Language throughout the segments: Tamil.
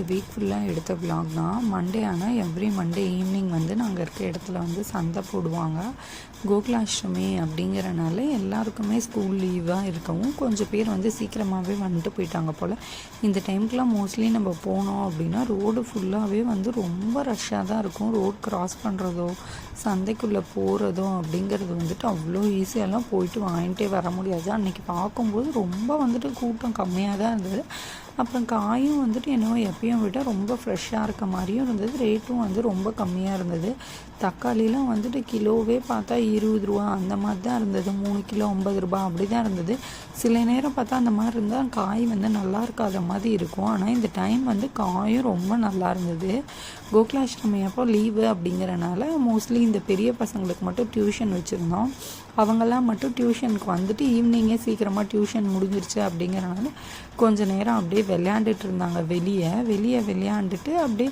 இது வீக் ஃபுல்லாக எடுத்த விலாக் தான். மண்டே ஆனால் எவ்ரி மண்டே ஈவினிங் வந்து நாங்கள் இருக்க இடத்துல வந்து சந்தை போடுவாங்க. கோகுலாஷ்டமி அப்படிங்கிறனால எல்லாருக்குமே ஸ்கூல் லீவாக இருக்கவும் கொஞ்சம் பேர் வந்து சீக்கிரமாகவே வந்துட்டு போயிட்டாங்க போல். இந்த டைமுக்கெலாம் மோஸ்ட்லி நம்ம போனோம் அப்படின்னா ரோடு ஃபுல்லாகவே வந்து ரொம்ப ரஷ்ஷாக தான் இருக்கும். ரோட் கிராஸ் பண்ணுறதோ சந்தைக்குள்ளே போகிறதோ அப்படிங்கிறது வந்துட்டு அவ்வளோ ஈஸியாலாம் போயிட்டு வாங்கிட்டே வர முடியாது. அன்றைக்கி பார்க்கும்போது ரொம்ப வந்துட்டு கூட்டம் கம்மியாக தான் இருந்தது. அப்புறம் காயும் வந்துட்டு என்னவோ எப்பயும் விட ரொம்ப ஃப்ரெஷ்ஷாக இருக்க மாதிரியும் இருந்தது. ரேட்டும் வந்து ரொம்ப கம்மியாக இருந்தது. தக்காளிலாம் வந்துட்டு கிலோவே பார்த்தா இருபது ரூபா அந்த மாதிரி தான் இருந்தது. மூணு கிலோ ஐம்பது ரூபா அப்படி தான் இருந்தது. சில நேரம் பார்த்தா அந்த மாதிரி இருந்தால் காய் வந்து நல்லா இருக்காத மாதிரி இருக்கும். ஆனால் இந்த டைம் வந்து காயும் ரொம்ப நல்லா இருந்தது. கோகுலாஷ்டமி அப்போ லீவு அப்படிங்கிறனால மோஸ்ட்லி இந்த பெரிய பசங்களுக்கு மட்டும் டியூஷன் வச்சுருந்தோம். அவங்கெல்லாம் மட்டும் டியூஷனுக்கு வந்துட்டு ஈவினிங்கே சீக்கிரமாக டியூஷன் முடிஞ்சிருச்சு அப்படிங்கிறனால கொஞ்ச நேரம் அப்படியே விளையாண்டுட்டு இருந்தாங்க வெளியே. வெளியே விளையாண்டுட்டு அப்படியே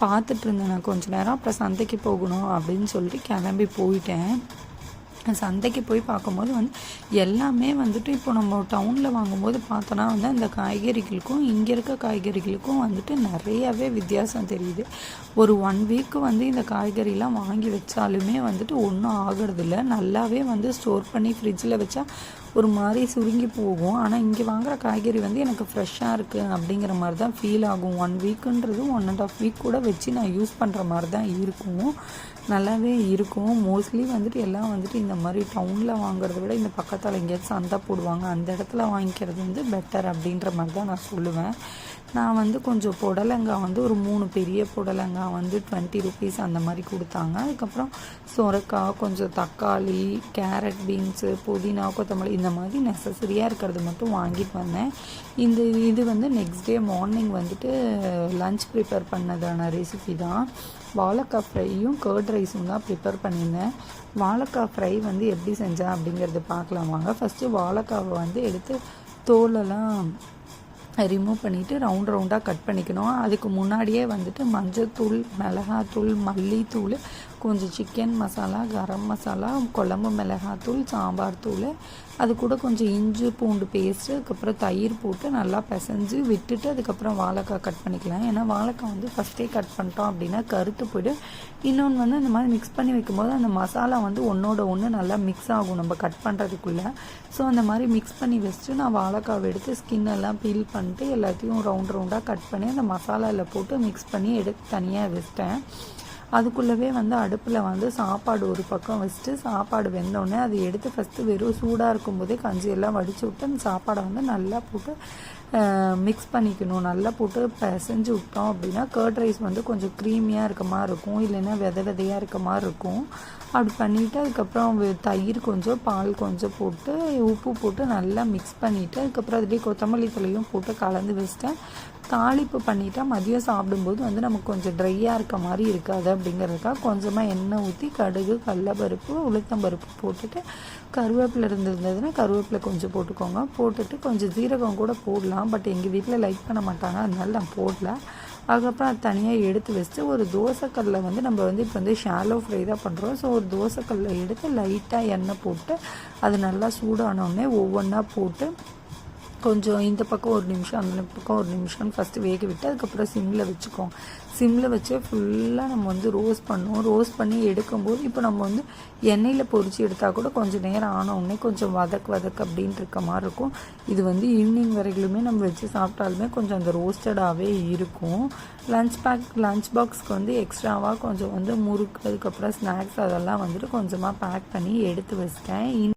பார்த்துட்டு இருந்தேன் நான் கொஞ்ச நேரம். அப்புறம் சந்தைக்கு போகணும் அப்படின்னு சொல்லிட்டு கிளம்பி போயிட்டேன். சந்தைக்கு போய் பார்க்கும்போது வந்து எல்லாமே வந்துட்டு இப்போ நம்ம டவுனில் வாங்கும்போது பார்த்தோன்னா வந்து அந்த காய்கறிகளுக்கும் இங்கே இருக்க காய்கறிகளுக்கும் வந்துட்டு நிறையவே வித்தியாசம் தெரியுது. ஒரு ஒன் வீக்கு வந்து இந்த காய்கறிலாம் வாங்கி வச்சாலுமே வந்துட்டு ஒன்றும் ஆகிறதில்ல. நல்லாவே வந்து ஸ்டோர் பண்ணி ஃப்ரிட்ஜில் வச்சா ஒரு மாதிரி சுருங்கி போகும். ஆனால் இங்கே வாங்குற காய்கறி வந்து எனக்கு ஃப்ரெஷ்ஷாக இருக்குது அப்படிங்கிற மாதிரி தான் ஃபீல் ஆகும். ஒன் வீக்குன்றது ஒன் அண்ட் ஆஃப் வீக் கூட வச்சு நான் யூஸ் பண்ணுற மாதிரி தான் இருக்கும். நல்லாவே இருக்கும். மோஸ்ட்லி வந்துட்டு எல்லாம் வந்துட்டு இந்த மாதிரி டவுனில் வாங்குறத விட இந்த பக்கத்தில் எங்கேயாச்சும் சந்தை போடுவாங்க அந்த இடத்துல வாங்கிக்கிறது வந்து பெட்டர் அப்படின்ற மாதிரி தான் நான் சொல்லுவேன். நான் வந்து கொஞ்சம் புடலங்காய் வந்து ஒரு மூணு பெரிய புடலங்காய் வந்து டுவெண்ட்டி ருபீஸ் அந்த மாதிரி கொடுத்தாங்க. அதுக்கப்புறம் சுரக்காய் கொஞ்சம் தக்காளி கேரட் பீன்ஸு புதினா கொத்தமல்லி இந்த மாதிரி நெசசரியாக இருக்கிறது மட்டும் வாங்கிட்டு வந்தேன். இந்த இது வந்து நெக்ஸ்ட் டே மார்னிங் வந்துட்டு லஞ்ச் ப்ரிப்பேர் பண்ணதான ரெசிபி தான். வாழைக்காய் ஃப்ரையும் கேர்ட் ரைஸும் தான் ப்ரிப்பேர் பண்ணியிருந்தேன். வாழைக்காய் ஃப்ரை வந்து எப்படி செஞ்சேன் அப்படிங்கிறது பார்க்கலாம் வாங்க. ஃபஸ்ட்டு வாழைக்காவை வந்து எடுத்து தோலெல்லாம் ரிமூவ் பண்ணிவிட்டு ரவுண்ட் ரவுண்டாக கட் பண்ணிக்கணும். அதுக்கு முன்னாடியே வந்துட்டு மஞ்சத்தூள் மிளகாத்தூள் மல்லித்தூள் கொஞ்சம் சிக்கன் மசாலா கரம் மசாலா குழம்பு மிளகாத்தூள் சாம்பார் தூள். அது கூட கொஞ்சம் இஞ்சி பூண்டு பேஸ்ட்டு அதுக்கப்புறம் தயிர் போட்டு நல்லா பிசைஞ்சு விட்டுட்டு அதுக்கப்புறம் வாழைக்காய் கட் பண்ணிக்கலாம். ஏன்னா வாழைக்காய் வந்து ஃபஸ்ட்டே கட் பண்ணிட்டோம் அப்படின்னா கருத்து போய்டும். இன்னொன்று வந்து அந்த மாதிரி மிக்ஸ் பண்ணி வைக்கும்போது அந்த மசாலா வந்து ஒன்றோட ஒன்று நல்லா மிக்ஸ் ஆகும் நம்ம கட் பண்ணுறதுக்குள்ளே ஸோ அந்த மாதிரி மிக்ஸ் பண்ணி வச்சுட்டு நான் வாழைக்காவை எடுத்து ஸ்கின் எல்லாம் பீல் பண்ணிட்டு எல்லாத்தையும் ரவுண்ட் ரவுண்டாக கட் பண்ணி அந்த மசாலாவில் போட்டு மிக்ஸ் பண்ணி எடுத்து தனியாக வச்சிட்டேன். அதுக்குள்ளவே வந்து அடுப்பில் வந்து சாப்பாடு ஒரு பக்கம் வச்சுட்டு சாப்பாடு வெந்தோடனே அதை எடுத்து ஃபஸ்ட்டு வெறும் சூடாக இருக்கும்போதே கஞ்சி எல்லாம் வடித்து விட்டு அந்த சாப்பாடை வந்து நல்லா போட்டு மிக்ஸ் பண்ணிக்கணும். நல்லா போட்டு பிசைஞ்சு விட்டோம் அப்படின்னா கர்ட் ரைஸ் வந்து கொஞ்சம் க்ரீமியாக இருக்க மாதிரி இருக்கும். இல்லைன்னா வித விதையாக இருக்க மாதிரி இருக்கும். அப்படி பண்ணிவிட்டு அதுக்கப்புறம் தயிர் கொஞ்சம் பால் கொஞ்சம் போட்டு உப்பு போட்டு நல்லா மிக்ஸ் பண்ணிவிட்டு அதுக்கப்புறம் அதுலேயே கொத்தமல்லி தலையும் போட்டு கலந்து வச்சிட்டேன். தாளிப்பு பண்ணிட்டா மதியம் சாப்பிடும்போது வந்து நமக்கு கொஞ்சம் ட்ரையாக இருக்க மாதிரி இருக்காது அப்படிங்கிறதுக்காக கொஞ்சமாக எண்ணெய் ஊற்றி கடுகு கடலப்பருப்பு உளுத்தம்பருப்பு போட்டுட்டு கருவேப்பிலை இருந்திருந்ததுன்னா கருவேப்பிலை கொஞ்சம் போட்டுக்கோங்க. போட்டுட்டு கொஞ்சம் ஜீரகம் கூட போடலாம். பட் எங்கள் வீட்டில் லைக் பண்ண மாட்டாங்க. அதனால நான் போடல. அதுக்கப்புறம் அது தனியாக எடுத்து வச்சுட்டு ஒரு தோசைக்கல்லில் வந்து நம்ம வந்து இப்போ வந்து ஷாலோ ஃப்ரை தான் பண்ணுறோம் ஸோ ஒரு தோசைக்கல்லில் எடுத்து லைட்டாக எண்ணெய் போட்டு அது நல்லா சூடானோடனே ஒவ்வொன்றா போட்டு கொஞ்சம் இந்த பக்கம் ஒரு நிமிஷம் அந்த பக்கம் ஒரு நிமிஷம்னு ஃபஸ்ட்டு வேக விட்டு அதுக்கப்புறம் சிம்மில் வச்சுக்கோங்க. சிம்மில் வச்சு ஃபுல்லாக நம்ம வந்து ரோஸ்ட் பண்ணுவோம். ரோஸ்ட் பண்ணி எடுக்கும்போது இப்போ நம்ம வந்து எண்ணெயில் பொறிச்சு எடுத்தால் கூட கொஞ்சம் நேரம் ஆனவுடனே கொஞ்சம் வதக் வதக் அப்படின்ட்டு இருக்க மாதிரி இருக்கும். இது வந்து ஈவினிங் வரைக்குமே நம்ம வச்சு சாப்பிட்டாலுமே கொஞ்சம் அந்த ரோஸ்டடாகவே இருக்கும். லஞ்ச் பேக் லஞ்ச் பாக்ஸ்க்கு வந்து எக்ஸ்ட்ராவாக கொஞ்சம் வந்து முறுக்கு அதுக்கப்புறம் ஸ்நாக்ஸ் அதெல்லாம் வந்துட்டு கொஞ்சமாக பேக் பண்ணி எடுத்து வச்சிட்டேன்.